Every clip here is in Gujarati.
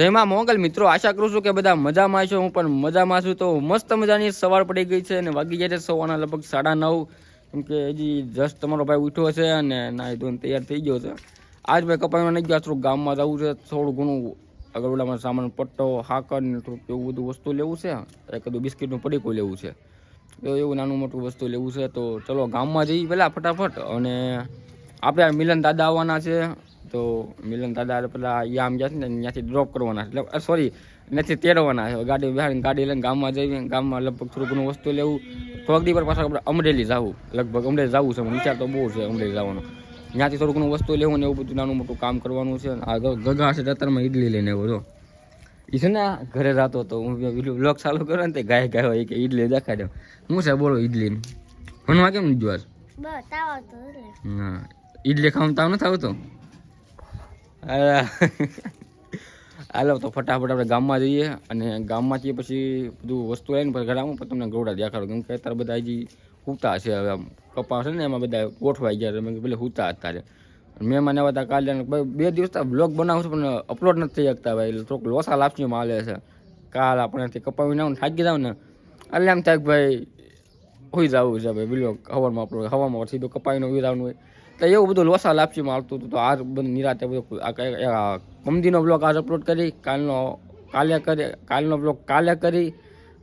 જય માં મોગલ. મિત્રો, આશા કરું છું કે બધા મજામાં છો હું પણ મજામાં છું. તો મસ્ત મજાની સવાર પડી ગઈ છે અને વાગી ગયા છે સવારના લગભગ સાડા નવ. કેમ કે હજી જસ્ટ તમારો ભાઈ ઉઠ્યો છે અને નાહી ધોઈને તૈયાર થઈ ગયો છે. આજ ભાઈ કપાઈમાં નહીં ગયા થોડું ગામમાં જવું છે. થોડું ઘણું આગળ ઓલામાં સામાન, પટ્ટો, હાકર ને થોડુંક એવું બધું વસ્તુ લેવું છે. એક બધું બિસ્કિટનું પડીકું લેવું છે. તો એવું નાનું મોટું વસ્તુ લેવું છે. તો ચલો ગામમાં જઈએ પહેલાં ફટાફટ. અને આપણે મિલન દાદા આવવાના છે. તો મિલન દાદા પેલા અહીંયા આમ છે ને ત્યાંથી ડ્રોપ કરવાના. એટલે સોરી નથી તેડવાના. છે ગાડી બેહાડીને ગાડી લઈને ગામમાં જઈએ ગામમાં લગભગ થોડું ઘણું વસ્તુ લેવું. થોડાક દી પર પાછા આપણે અમરેલી જવું. લગભગ અમરેલી જવું છે વિચાર તો બહુ છે અમરેલી જવાનો. ત્યાંથી થોડું ઘણું વસ્તુ લેવું ને એવું બધું નાનું મોટું કામ કરવાનું છે. આ ગગા છે અત્યારમાં ઈડલી લઈને એવો જો. એ છે ને ઘરે જતો તો હું પેલું બ્લોગ ચાલુ કર્યો ને તે ગાય ગાય હોય કે ઈડલી દેખાડ્યો. હું છે બોલો ઈડલી? ભણવા કેમ જોવા હા. ઈડલી ખાવાનું તાવ નથી આવતો? હાલો, તો ફટાફટ આપણે ગામમાં જઈએ અને ગામમાંથી પછી બધું વસ્તુ આવીને પછી ઘરે આવું પછી તમને ગોળા દેખાડો, કેમ કે અત્યારે બધા હજી હૂતા છે, હવે આમ કપાસ છે ને, એમાં બધા ગોઠવાઈ ગયા મેં પેલે હૂતા અત્યારે. મેં મને હતા કાલે બે- દિવસ બ્લોગ બનાવું છું, પણ અપલોડ નથી થઈ શકતા, ભાઈ. થોડુંક લોસા લાપસીમાં હાલે છે. કાલ આપણેથી કપાવી નાવું થાકી જાવ ને, એટલે એમ થાય ભાઈ હોઈ જવું છે, ભાઈ બ્લોગ હવામાં અપલોડ હવામાં સીધું કપાવીને ઉઈ જવાનું હોય. તો એવું બધું લોસા લાપસીમાં આવતું હતું. તો આ બધું નિરાતે બધું કમદીનો બ્લોગ આજ અપલોડ કરી કાલનો કાલે કરી કાલનો બ્લોગ કાલે કરી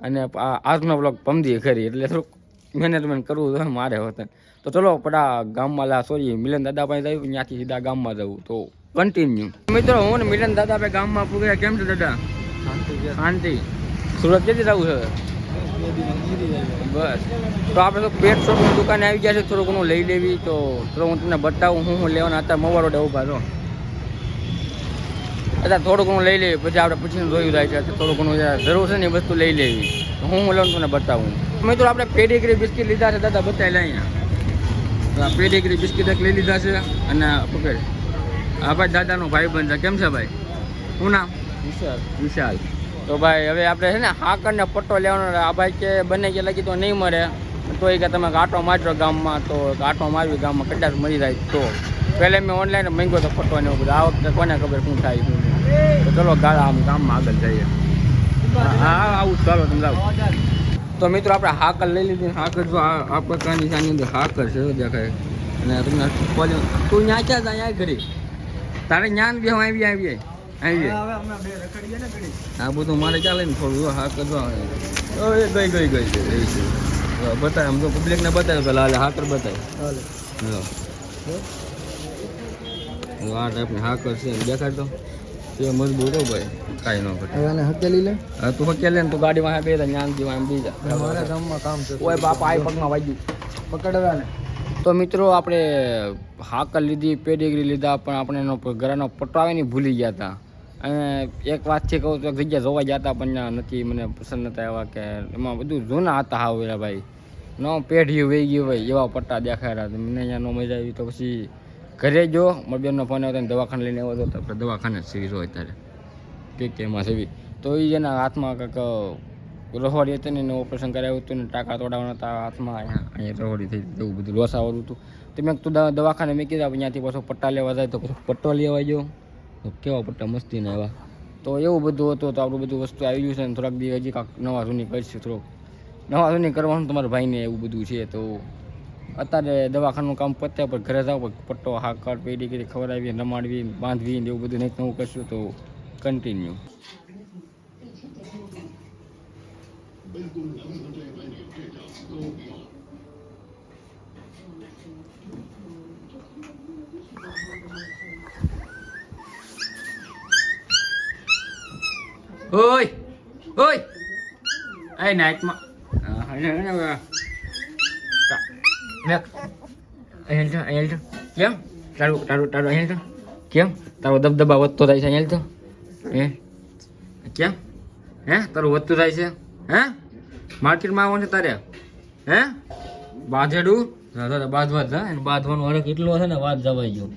અને આ- આજનો બ્લોગ પમદી કરી. એટલે થોડુંક મેનેજમેન્ટ કરવું હતું મારે હોતે તો ચલો પડા ગામમાં લા સોરી મિલન દાદા પાસે જવું ત્યાંથી સીધા ગામમાં જવું તો કન્ટિન્યુ મિત્રો હું ને મિલન દાદા પાસે ગામમાં પૂગ્યા કેમ છે દાદા? શાંતિ સુરત કેટલી જવું છે? બસ. તો આપણે તો પેટ શોપની દુકાને આવી ગયા છે થોડું ઘણું લઈ લેવી તો થોડું હું તમને બતાવું હું હું લેવાના હતા મોવાડો ડે ઊભા રહો. અત્યારે થોડું ઘણું લઈ લેવી પછી આપણે પછી જોયું જાય છે થોડું ઘણું જરૂર છે ને એ વસ્તુ લઈ લેવી. હું હું લેવાનું તમને બતાવું. મિત્રો આપણે પેડીગ્રી બિસ્કિટ લીધા છે દાદા બતાવી અહીંયા. પેડીગ્રી બિસ્કિટ એક લઈ લીધા છે અને પકડ. આ ભાઈ દાદાનો ભાઈ બન કેમ છે ભાઈ? શું નામ? વિશાલ. વિશાલ. તો ભાઈ, હવે આપણે છે ને હાકર ને પટ્ટો લેવાનો આ ભાઈ કે બને કે લગી તો નહીં મળે તો એ કે તમે ગાંટો મારજો ગામમાં. તો ગાંટો મારવી ગામમાં કદાચ મરી જાય તો. પહેલે મેં ઓનલાઈન મંગ્યો તો પટ્ટો ને બધું. આ વખતે કોને ખબર શું થાય. તો ચલો આમ ગામમાં આગળ જઈએ. હા આવું ચાલો, તમે જાઓ. તો મિત્રો, આપણે હાકર લઈ લીધી. હાકર જો આ પ્રકારની આની અંદર હાકર છે દેખાય. અને તમને તું ત્યાં ક્યાં જાય ઘરે. તારે જ્ઞાન બી આવી આવી. આ બધું મારે ચાલે ને થોડું હાકર જો ઓય ગઈ ગઈ ગઈ ગઈ ગઈ છે. આમ તો પબ્લિકને બતાવે પેલા હાલે હાકર બતાવે જો આ ટાઈપની હાકર છે દેખાડતો તે? મજબૂત હો ભાઈ કાંઈ ન ઘટે. હવે હકેલી લે? હા તું હકેલે ને તું ગાડીમાં બે જ્ઞાન જીવા એમ બીજા મારા ગામમાં કામ છે. ઓય બાપા આઈ પગમાં વાગ્યું. પકડવા ને. તો મિત્રો આપણે હાકર લીધી પેડિગ્રી લીધા પણ આપણે એનો ઘરેનો પટ્ટો આવે ને ઈ ભૂલી ગયા હતા અને એક વાતથી કહું તો એક જગ્યા જોવા જતા પણ નથી, મને પસંદ નતા એવા કે એમાં બધું જૂના હતા હાવ એલા ભાઈ. ન પેઢી વહી ગયું હોય એવા પટ્ટા દેખાયા હતા મને અહીંયા નો મજા આવી. તો પછી ઘરે જો, મારી બેનનો ફોન આવ્યો તો દવાખાને લઈને આવ્યો હતો આપણે દવાખાને સીવી હોય ત્યારે કે કે એમાં સેવી. તો એ એના હાથમાં કંઈક રહોડી હતી ને એને ઓપરેશન કરાવ્યું હતું ને ટાંકા તોડાવવાના હતા, હાથમાં અહીંયા રહોડી થઈ એવું બધું લોસાવાળું હતું. તો મેં તું દવાખાને મેં કીધા ત્યાંથી પાછો પટ્ટા લેવા જાય તો પછી પટ્ટો લેવા ગયો. કેવા પટ્ટા મસ્તી ને એવા. તો એવું બધું હતું, તો આપણું બધું વસ્તુ આવી ગયું છે ને થોડાક દિવસ હજી કાંક નવા જૂની કરીશું થોડુંક. નવા જૂની કરવાનું તમારા ભાઈને એવું બધું છે, તો અત્યારે દવાખાનું કામ પત્યા પર ઘરે જાઓ પટ્ટો હાકર પેડી કરી ખવડાવી રમાડવી બાંધવી ને એવું બધું નહીં નવું કરશું, તો કન્ટિન્યુ ઓય ઓય. એ નાઇટમાં અહીંયા અહીંયા કેમ? તારું તારું તારું અહીંયા કેમ? તારો દબદબા વધતો થાય છે અહીંયા તો. હે? કેમ? હે? તારું વધતું થાય છે? હે? માર્કેટમાં આવવાનું છે તારે? હે? બાંધેડું? બાંધવા જ હા બાંધવાનો હરક એટલો હશે ને, વાત જવાઈ ગયો.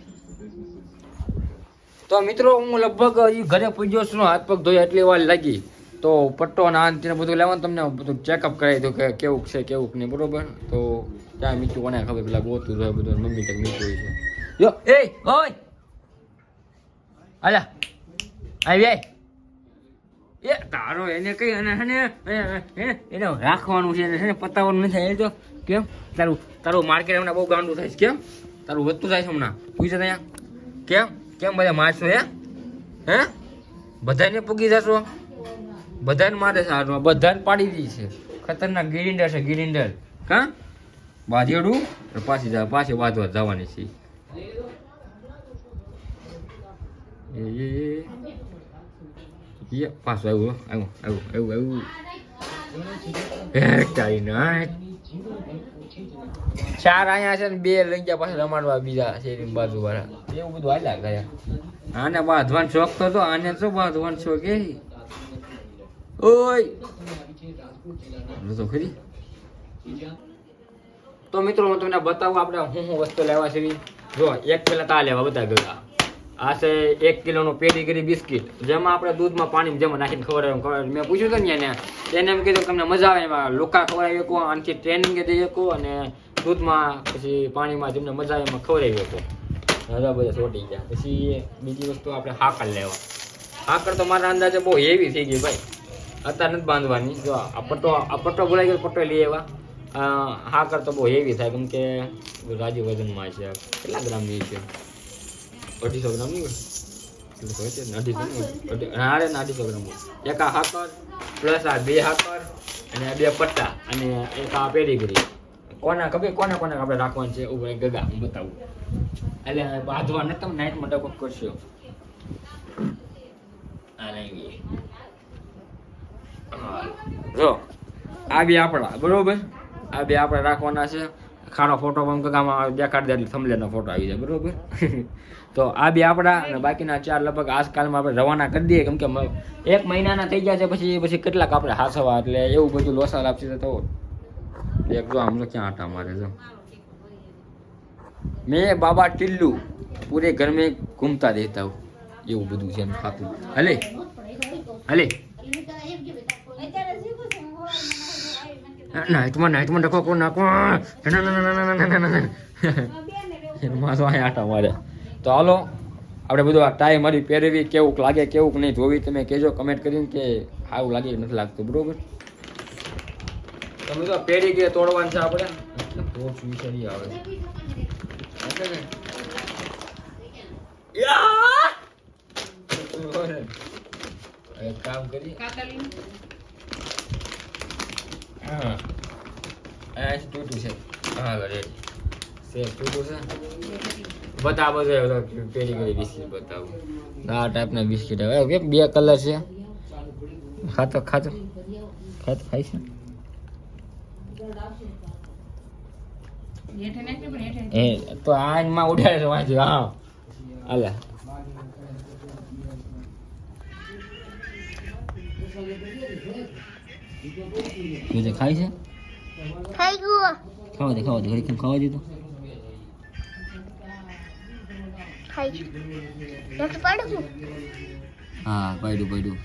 તો મિત્રો, હું લગભગ ઈ ઘરે પૂજ્યો છું હાથ પગ ધોયા એટલી વાર લાગી. તો પટ્ટો આન તેને બધું લેવાનું, તમને બધું ચેકઅપ કરાવી દઉં કે કેવું છે, કેવું નહીં, બરોબર? તો ત્યાં મીઠું કોને ખબર, પેલા ગોતું રહે બધું મમ્મી કંઈક મીઠું હોય છે. યો, એ, ઓય! આલા આવી એ, તારો એને કઈ અને હે ને એને રાખવાનું છે, એને ને, પતાવવાનું નથી એ તો કેમ? તારું તારું માર્કેટ હમણાં બહુ ગાંડું થાય છે, કેમ? તારું વધતું થાય છે હમણાં. પૂછે ત્યાં. કેમ? કેમ બધા મારશો હે? હે? બધાને પૂગી જશો? બધાને મારે છે બધાને પાડી દી છે. ખતરનાક ગિરિન્ડર છે ગિરિન્ડર હા? બાંધેડું પાછી જા, પાછી વાંધવા જવાની છે. એ પાછું આવ્યું આવ્યું આવ્યું આવ્યું આવ્યું ચાર અહીંયા છે ને બે લઈ ગયા પાછા રમાડવા બીજા શેરી બાજુ વાળા. એવું બધું હાલ્યા ગયા આને બાંધવાનો શોખ તો હતો, આને શું બાંધવાનો શોખ એ? ઓય! તો ખરી. તો મિત્રો, હું તમને બતાવું, આપણે હું હું વસ્તુ લેવા છે જો, એક પેલા તા લેવા બધા ગયા આ છે એક કિલોનું પેડીગરી બિસ્કિટ. જેમાં આપણે દૂધમાં પાણી જેમાં નાખીને ખવડાવ્યું. ખવડાવે મેં પૂછ્યું હતું ને એને. એને એમ કીધું તમને મજા આવે એમાં લોકા ખવડાવી શકો, આનથી ટ્રેનિંગ દઈ શકો અને દૂધમાં પછી પાણીમાં જેમને મજા આવે એમાં ખવડાવી શકો. બધા બધા છોટી ગયા. પછી બીજી વસ્તુ આપણે હાકર લેવા. હાકર તો મારા અંદાજે બહુ હેવી થઈ ગઈ ભાઈ. અત્યારે નથી બાંધવાની. જો, આ પટ્ટો આ પટ્ટો ભૂલાઈ ગયો, પટ્ટો લઈ આવ્યા. હાકર તો બહુ હેવી થાય. કેમ કે રાજી વજનમાં છે. કેટલા ગ્રામની છે? અઢીસો ગ્રામ અઢીસો ગ્રામ. એક આ હાકર પ્લસ આ બે હાકર અને બે પટ્ટા અને એક આ પેડીગરી. કોના ખબર કોને કોને આપણે રાખવાનું છે ઊભો ગગા હું બતાવું. એટલે બાંધવા ને તમે નાઇટમાં ડબક કરશો. આ જો આ બે આપણા બરોબર? આ બે આપણે રાખવાના છે. ખાડો ફોટો પણ કામ દેખાડી દે એટલે થમલેનો ફોટો આવી જાય, બરોબર? તો આ બે આપણા અને બાકીના ચાર લગભગ આજકાલમાં આપણે રવાના કરી દઈએ. કેમ કે એક મહિનાના થઈ ગયા છે, પછી પછી કેટલાક આપણે હાસવા એટલે એવું બધું લોસાલ આપશે તો એક જો આમ ક્યાં આટા મારે જો. મેં બાબા ટિલ્લુ પૂરે ઘરમાં ઘૂમતા દેતા એવું બધું છે એમ ખાતું હલે? હલે? નાઇટમાં નાઇટમાં ડખો કોણ નાખો? માસો અહીંયા આટા મારે. તો હાલો, આપણે બધું આ ટાઈ મારી પહેરવી, કેવુંક લાગે, કેવુંક નહીં જોવી, તમે કહેજો કમેન્ટ કરીને કે સારું લાગે નથી લાગતું, બરોબર? તમે તો પહેરી ગયા, તોડવાનું છે આપણે. ટોચ વિસરી આવે કામ કરી હા. આ તૂટું છે? હા રેડી. છે તૂટું છે? બતાવો છે પેલી કરી બિસ્કિટ બતાવો. આ ટાઈપના બિસ્કિટ આવે. કેમ? બે કલર છે. ખાતો ખાતો. ખાતો ખાઈ છે? એ તો આ માં ઉડાડે છે વાંચી હા. અલા બીજે ખાય છે ગયું ખાવા દે ખાવા દે ઘડી ખાવા દીધો ખાઈ એકઠું પાડું હા પાડ્યું પાડ્યું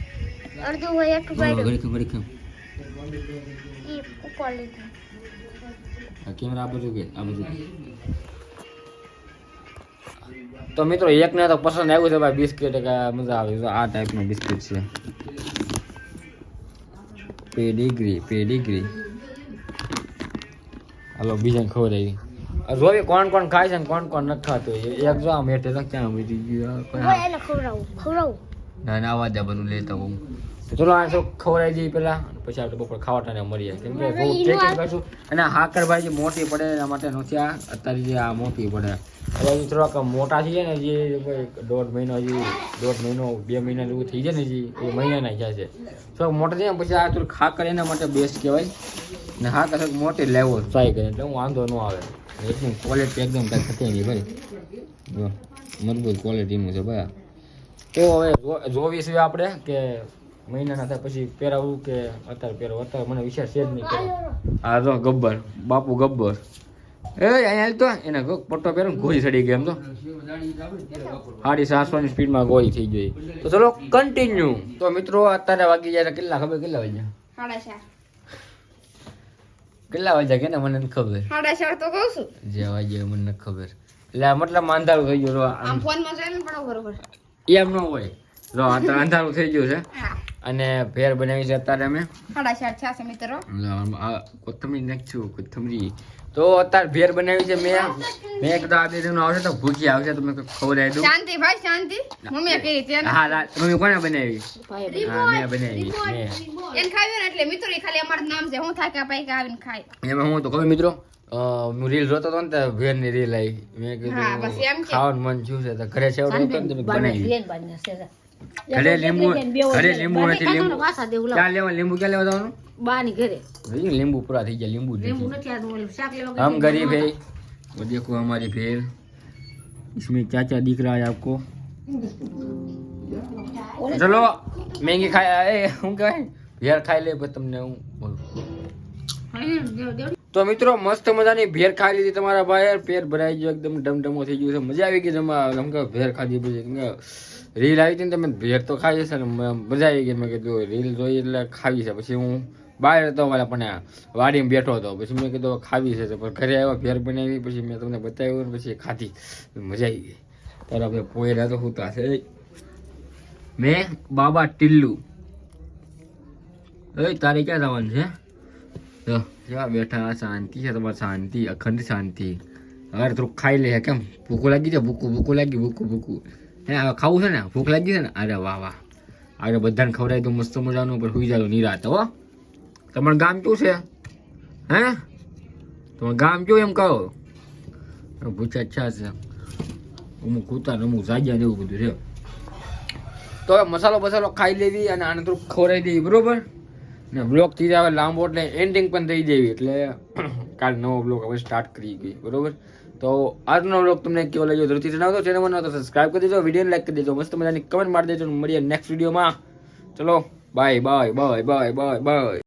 અડધું હોય પાડું ઘડી ઘડી કેમ ઈ ઉપર લીધું આ કેમેરા આ બધું કે આ તો મિત્રો એકને તો પસંદ આવ્યું છે ભાઈ બિસ્કિટ કે મજા આવે આ ટાઈપનું બિસ્કિટ છે પેડિગ્રી પેડિગ્રી. હાલો બીજાને ખબર આવી. જોઈએ કોણ કોણ ખાય છે ને કોણ કોણ નથી ખાતું. એક જો આમ હેઠે ક્યાં બધી ગયું ખવડાવું ખવડાવું. ના ના આવા બધું લેતા હું તો ચલો આ શું ખવડાવી દઈએ પેલા પછી આપણે બપોર ખાવા ટાણે મળીએ. કેમ કે બહુ ચેકિંગ કરશું અને હાકરભાઈ જે મોટી પડે એના માટે નથી આ. અત્યારે જે આ મોટી પડે. હજી થોડાક મોટા થઈ જાય ને જે દોઢ મહિનો હજી, દોઢ મહિનો, બે મહિના જેવું થઈ જાય ને હજી, એ મહિનાના જાય છે. થોડાક મોટા થઈ ને પછી આ થોડું ખાકર એના માટે બેસ્ટ કહેવાય. ને હા કદાચ મોટી લેવો ટ્રાય કરે, એટલે હું વાંધો ન આવે. એકદમ ક્વોલિટી એકદમ કાંઈ થતી નહીં ભાઈ. જો, મજબૂત ક્વોલિટીનું છે ભાઈ તો હવે જોવી છે આપણે કે મહિનાના થાય પછી પહેરાવું કે અત્યારે પહેરવું? અત્યારે મને વિચાર છે જ નહીં આ જો ગબ્બર, બાપુ ગબ્બર. એ અહીંયા તો એને પટ્ટો પહેરો ગોળી ચડી ગઈ એમ તો. સાડી સાતસોની સ્પીડમાં ગોળી થઈ ગઈ. તો ચલો કન્ટિન્યુ તો મિત્રો અત્યારે વાગી જાય કેટલા? ખબર કેટલા વાગ્યા? કેટલા વાગ્યા કે ને મને ખબર. સાડા ચાર તો કહું છું. જે વાગ્યા મને ખબર. એટલે મતલબ અંધારું થઈ ગયું આમ આમ જોઈને પડો બરોબર એમ ન હોય. જો આ તો અંધારું થઈ ગયું છે. અને ફેર બનાવી છે અત્યારે અમે. સાડા ચાર થયા છે મિત્રો. કોથમરી નાખશું કોથમરી. તો અત્યારે ભેર બનાવી છે મેં. મેં કીધું આ બે જણનું આવશે તો ભૂખી આવશે તો મેં ખવડાવી દઉં શાંતિ ભાઈ શાંતિ. મમ્મી કરી તેને હા મમ્મી કોને બનાવી? હા મેં બનાવી. એમ એને ખાવ્યું ને એટલે મિત્રો ખાલી અમારું નામ છે. હું થાક્યા કે આવીને ખાય. એમાં હું તો કહું મિત્રો હું રીલ જોતો હતો ને ભેરની રીલ આવી. મેં હા, બસ એમ કીધું ખાવાનું મન થયું છે તો ઘરે મેં બનાવી. ઘરે લીંબુ ઘરે લીંબુ નથી લીંબુ. ક્યાં લેવા? લીંબુ ક્યાં લેવા જવાનું? બાની ઘરે જોઈએ ને, લીંબુ પૂરા થઈ ગયા લીંબુ જ લીંબુ નથી. નથી આ ઓલું શાક લેવા हम गरीब है वो देखो हमारी भेड़ इसमें क्या क्या दिख रहा है आपको चलो महंगी खाया ए હું કહેવાય ભેર ખાઈ લે પછી તમને હું બોલું તો મિત્રો મસ્ત મજાની ભેર ખાઈ લીધી તમારા ભાઈ પેટ ભરાઈ ગયો એકદમ ડમડમો થઈ ગયું છે મજા આવી ગઈ જમા એમ કે ભેર ખાધી પછી કેમ કે રીલ આવી હતી ને તમે ભેર તો ખાઈ હશે ને મ- મજા આવી ગઈ મેં કીધું રીલ જોઈ એટલે ખાવી છે પછી હું બહાર હતો વાળા પણ વાડીમાં બેઠો હતો. પછી મેં કીધું ખાવી છે પણ ઘરે આવ્યા, ઘેર બનાવી, પછી મેં તમને બતાવ્યું ને પછી ખાધી. મજા આવી ગઈ. તારા ભાઈ પોયરા તો હોતા છે. મેં બાબા ટિલ્લુ. એ, તારે ક્યાં જવાનું છે? જો બેઠા? શાંતિ છે, તમારે શાંતિ, અખંડ શાંતિ. હવે થોડુંક ખાઈ લે કેમ? ભૂખું લાગી છે? ભૂખું ભૂખું લાગી ભૂખું ભૂખું હે, હવે ખાવું છે ને? ભૂખ લાગી છે ને? અરે વાહ વાહ. આગળ બધાને ખવડાવી દઉં, મસ્ત મજાનું, પણ સુઈ જાવ નિરાત, હો. તમારું ગામ કયું છે? હે? તમારું ગામ કયું એમ કહો. ભૂચા અચ્છા છે. અમુક કૂતા અમુક જાગ્યા જેવું બધું છે. તો મસાલો બસાલો ખાઈ લેવી અને આને થોડુંક ખોરાઈ દેવી, બરોબર? ને બ્લોક થઈ હવે લાંબો એટલે એન્ડિંગ પણ થઈ દેવી એટલે કાલ નવો બ્લોક હવે સ્ટાર્ટ કરી ગઈ બરોબર? તો આજનો બ્લોગ તમને કેવો લાગ્યો જરૂરથી જણાવજો. ચેનલમાં તો સબસ્ક્રાઇબ કરી દેજો વીડિયો લાઈક કરી દેજો, મસ્ત મજાની કમેન્ટ મારી દેજો મળીએ નેક્સ્ટ વિડીયોમાં ચલો bye bye bye bye bye bye